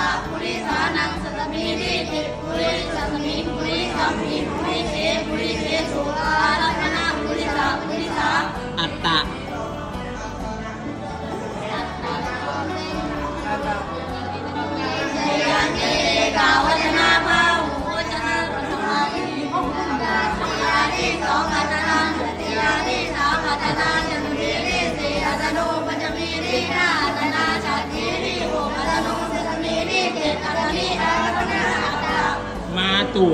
สะปุริสานังสตมิริติปุริสตมิปุริสัมมิปุริเชปุริเชสุอาลักนาปุริสาปุริสาอัตตะสองอัตนังสติยานิสามอัตนังจตุริริสีอัตโนปัจจมีรินา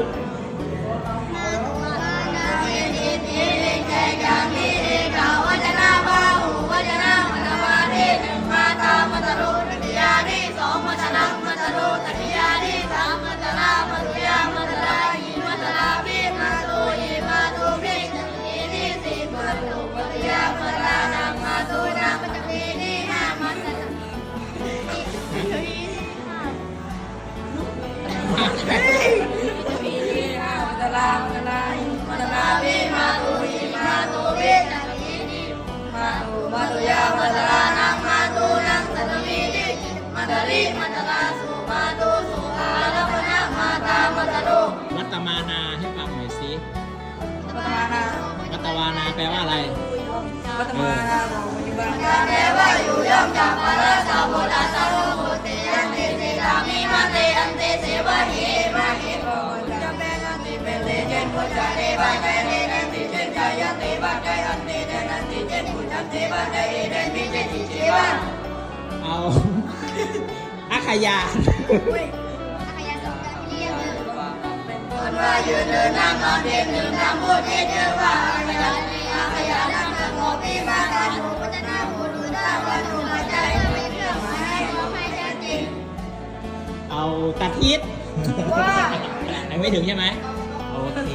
มานาแปลว่าอะไรปัตมานาโมยุบังยาเดวะอยู่ย่อมจากมาลาสาบุตาสารุมุติยันติสิกามิมาเตอันติเสวะหิมาหิโกจัมเปนันติเปเลเจนพุทธะเดวะเจเนนันติเจนจายันติบะใจอันติเนนันติเจนพุทธะเดวะใจเนนติเจนจิจิวะเอาอาขยานคนว่ายืนเดินนั่งนอนเดินดื่มน้ำพูดเอเจอ เอาตาทิศว่ายังไม่ถึงใช่ไหมโอเค